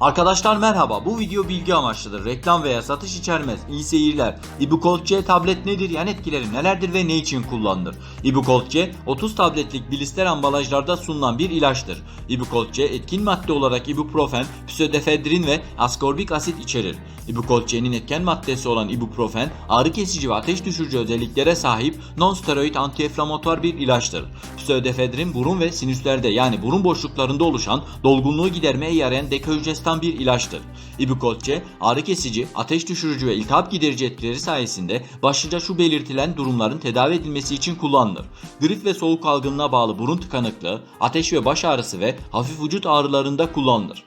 Arkadaşlar merhaba. Bu video bilgi amaçlıdır. Reklam veya satış içermez. İyi seyirler. Ibucold C tablet nedir? Yan etkileri nelerdir ve ne için kullanılır? Ibucold C 30 tabletlik blister ambalajlarda sunulan bir ilaçtır. Ibucold C etkin madde olarak ibuprofen, pseudoefedrin ve askorbik asit içerir. Ibucold C'nin etken maddesi olan ibuprofen ağrı kesici ve ateş düşürücü özelliklere sahip non-steroid antiinflamatuar bir ilaçtır. Pseudoefedrin burun ve sinüslerde yani burun boşluklarında oluşan dolgunluğu gidermeye yarayan dekonjestan bir ilaçtır. Ibucold C ağrı kesici, ateş düşürücü ve iltihap giderici etkileri sayesinde başlıca şu belirtilen durumların tedavi edilmesi için kullanılır. Grip ve soğuk algınlığına bağlı burun tıkanıklığı, ateş ve baş ağrısı ve hafif vücut ağrılarında kullanılır.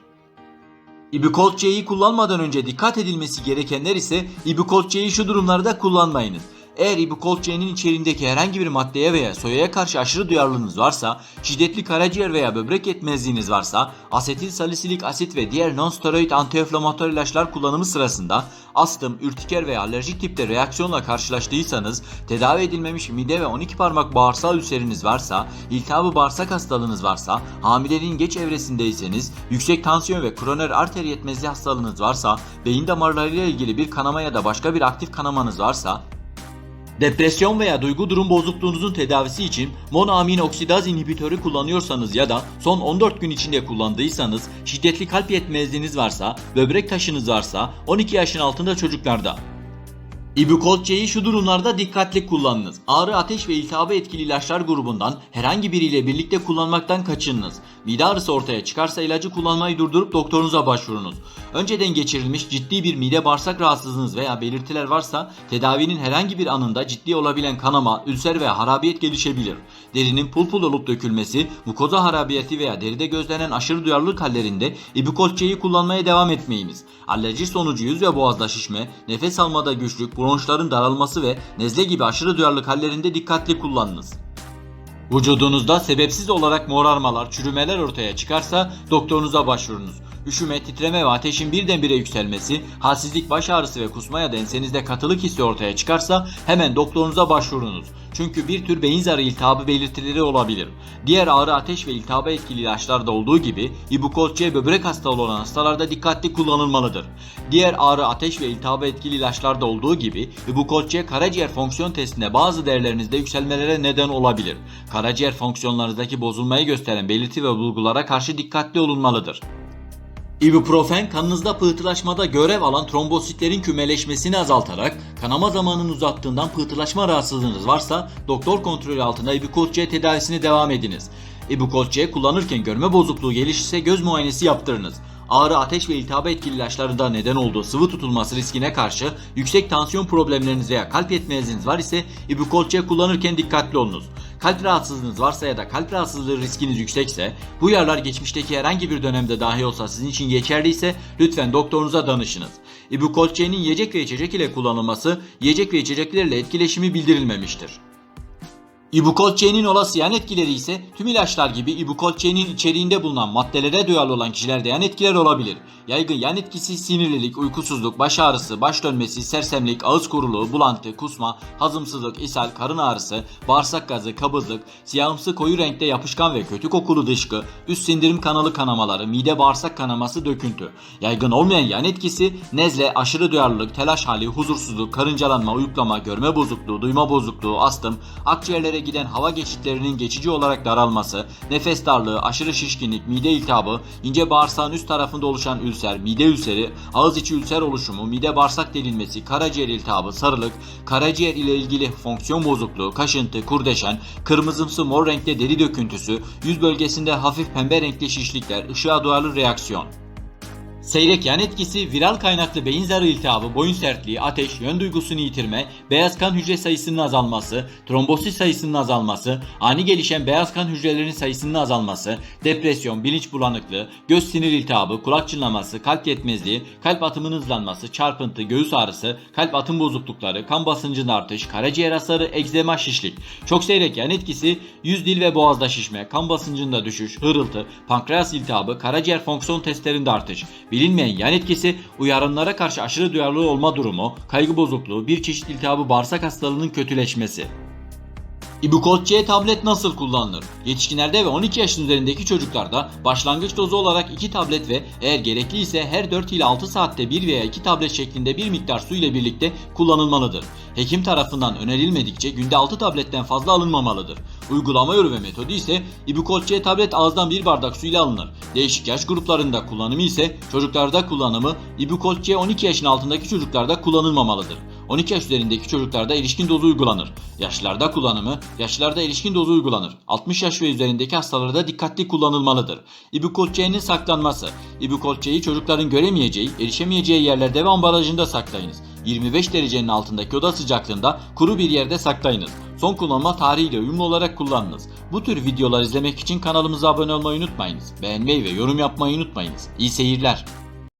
Ibucold C'yi kullanmadan önce dikkat edilmesi gerekenler ise Ibucold C'yi şu durumlarda kullanmayınız. Eğer Ibucold C'nin içeriğindeki herhangi bir maddeye veya soyaya karşı aşırı duyarlılığınız varsa, şiddetli karaciğer veya böbrek yetmezliğiniz varsa, asetil salisilik asit ve diğer non-steroid antiinflamatuar ilaçlar kullanımı sırasında astım, ürtiker veya alerjik tipte reaksiyonla karşılaştıysanız, tedavi edilmemiş mide ve 12 parmak bağırsağı ülseriniz varsa, iltihabı bağırsak hastalığınız varsa, hamileliğin geç evresindeyseniz, yüksek tansiyon ve koroner arter yetmezliği hastalığınız varsa, beyin damarlarıyla ilgili bir kanama ya da başka bir aktif kanamanız varsa, Depresyon veya duygu durum bozukluğunuzun tedavisi için monoamin oksidaz inhibitörü kullanıyorsanız ya da son 14 gün içinde kullandıysanız, şiddetli kalp yetmezliğiniz varsa, böbrek taşınız varsa, 12 yaşın altında çocuklarda. Ibucold C'yi şu durumlarda dikkatli kullanınız. Ağrı, ateş ve iltihabı etkili ilaçlar grubundan herhangi biriyle birlikte kullanmaktan kaçınınız. Mide ağrısı ortaya çıkarsa ilacı kullanmayı durdurup doktorunuza başvurunuz. Önceden geçirilmiş ciddi bir mide bağırsak rahatsızlığınız veya belirtiler varsa tedavinin herhangi bir anında ciddi olabilen kanama, ülser veya harabiyet gelişebilir. Derinin pul pul olup dökülmesi, mukoza harabiyeti veya deride gözlenen aşırı duyarlılık hallerinde Ibucold C'yi kullanmaya devam etmeyiniz. Alerji sonucu yüz ve boğazda şişme, nefes almada güçlük, bronşların daralması ve nezle gibi aşırı duyarlılık hallerinde dikkatli kullanınız. Vücudunuzda sebepsiz olarak morarmalar, çürümeler ortaya çıkarsa doktorunuza başvurunuz. Üşüme, titreme ve ateşin birdenbire yükselmesi, halsizlik, baş ağrısı ve kusma ya da ensenizde katılık hissi ortaya çıkarsa hemen doktorunuza başvurunuz. Çünkü bir tür beyin zarı iltihabı belirtileri olabilir. Diğer ağrı, ateş ve iltihaba etkili ilaçlarda olduğu gibi Ibucold C böbrek hastalığı olan hastalarda dikkatli kullanılmalıdır. Diğer ağrı, ateş ve iltihaba etkili ilaçlarda olduğu gibi Ibucold C karaciğer fonksiyon testinde bazı değerlerinizde yükselmelere neden olabilir. Karaciğer fonksiyonlarınızdaki bozulmayı gösteren belirti ve bulgulara karşı dikkatli olunmalıdır. Ibuprofen kanınızda pıhtılaşmada görev alan trombositlerin kümeleşmesini azaltarak kanama zamanını uzattığından pıhtılaşma rahatsızlığınız varsa doktor kontrolü altında Ibucold C tedavisine devam ediniz. Ibucold C kullanırken görme bozukluğu gelişirse göz muayenesi yaptırınız. Ağrı, ateş ve iltihaba etkili ilaçlarında neden olduğu sıvı tutulması riskine karşı yüksek tansiyon problemleriniz veya kalp yetmezliğiniz var ise Ibucold C kullanırken dikkatli olunuz. Kalp rahatsızlığınız varsa ya da kalp rahatsızlığı riskiniz yüksekse, bu uyarılar geçmişteki herhangi bir dönemde dahi olsa sizin için geçerliyse lütfen doktorunuza danışınız. Ibucold C'nin yiyecek ve içecek ile kullanılması, yiyecek ve içeceklerle etkileşimi bildirilmemiştir. Ibucold C'nin olası yan etkileri ise tüm ilaçlar gibi Ibucold C'nin içeriğinde bulunan maddelere duyarlı olan kişilerde yan etkiler olabilir. Yaygın yan etkisi sinirlilik, uykusuzluk, baş ağrısı, baş dönmesi, sersemlik, ağız kuruluğu, bulantı, kusma, hazımsızlık, ishal, karın ağrısı, bağırsak gazı, kabızlık, siyahımsı koyu renkte yapışkan ve kötü kokulu dışkı, üst sindirim kanalı kanamaları, mide bağırsak kanaması, döküntü. Yaygın olmayan yan etkisi nezle, aşırı duyarlılık, telaş hali, huzursuzluk, karıncalanma, uyuklama, görme bozukluğu, duyma bozukluğu, astım, akciğerlere giden hava geçitlerinin geçici olarak daralması, nefes darlığı, aşırı şişkinlik, mide iltihabı, ince bağırsağın üst tarafında oluşan ülser, mide ülseri, ağız içi ülser oluşumu, mide bağırsak delinmesi, karaciğer iltihabı, sarılık, karaciğer ile ilgili fonksiyon bozukluğu, kaşıntı, kurdeşen, kırmızımsı mor renkte deri döküntüsü, yüz bölgesinde hafif pembe renkli şişlikler, ışığa duyarlı reaksiyon. Seyrek yan etkisi viral kaynaklı beyin zarı iltihabı, boyun sertliği, ateş, yön duygusunu yitirme, beyaz kan hücre sayısının azalması, trombosit sayısının azalması, ani gelişen beyaz kan hücrelerinin sayısının azalması, depresyon, bilinç bulanıklığı, göz sinir iltihabı, kulak çınlaması, kalp yetmezliği, kalp atımının hızlanması, çarpıntı, göğüs ağrısı, kalp atım bozuklukları, kan basıncında artış, karaciğer hasarı, egzema, şişlik. Çok seyrek yan etkisi yüz, dil ve boğazda şişme, kan basıncında düşüş, hırıltı, pankreas iltihabı, karaciğer fonksiyon testlerinde artış. Bilinmeyen yan etkisi uyarımlara karşı aşırı duyarlı olma durumu, kaygı bozukluğu, bir çeşit iltihabı bağırsak hastalığının kötüleşmesi. İbucold C tablet nasıl kullanılır? Yetişkinlerde ve 12 yaşın üzerindeki çocuklarda başlangıç dozu olarak 2 tablet ve eğer gerekliyse her 4 ile 6 saatte 1 veya 2 tablet şeklinde bir miktar su ile birlikte kullanılmalıdır. Hekim tarafından önerilmedikçe günde 6 tabletten fazla alınmamalıdır. Uygulama ve metodu ise Ibucol C tablet ağızdan bir bardak su ile alınır. Değişik yaş gruplarında kullanımı ise çocuklarda kullanımı Ibucol C 12 yaşın altındaki çocuklarda kullanılmamalıdır. 12 yaş üzerindeki çocuklarda erişkin dozu uygulanır. Yaşlılarda kullanımı, yaşlılarda erişkin dozu uygulanır. 60 yaş ve üzerindeki hastalarda dikkatli kullanılmalıdır. Ibucol C'nin saklanması. Ibucol C'yi çocukların göremeyeceği, erişemeyeceği yerlerde ve ambalajında saklayınız. 25 derecenin altındaki oda sıcaklığında kuru bir yerde saklayınız. Son kullanma tarihiyle uyumlu olarak kullanınız. Bu tür videolar izlemek için kanalımıza abone olmayı unutmayınız. Beğenmeyi ve yorum yapmayı unutmayınız. İyi seyirler.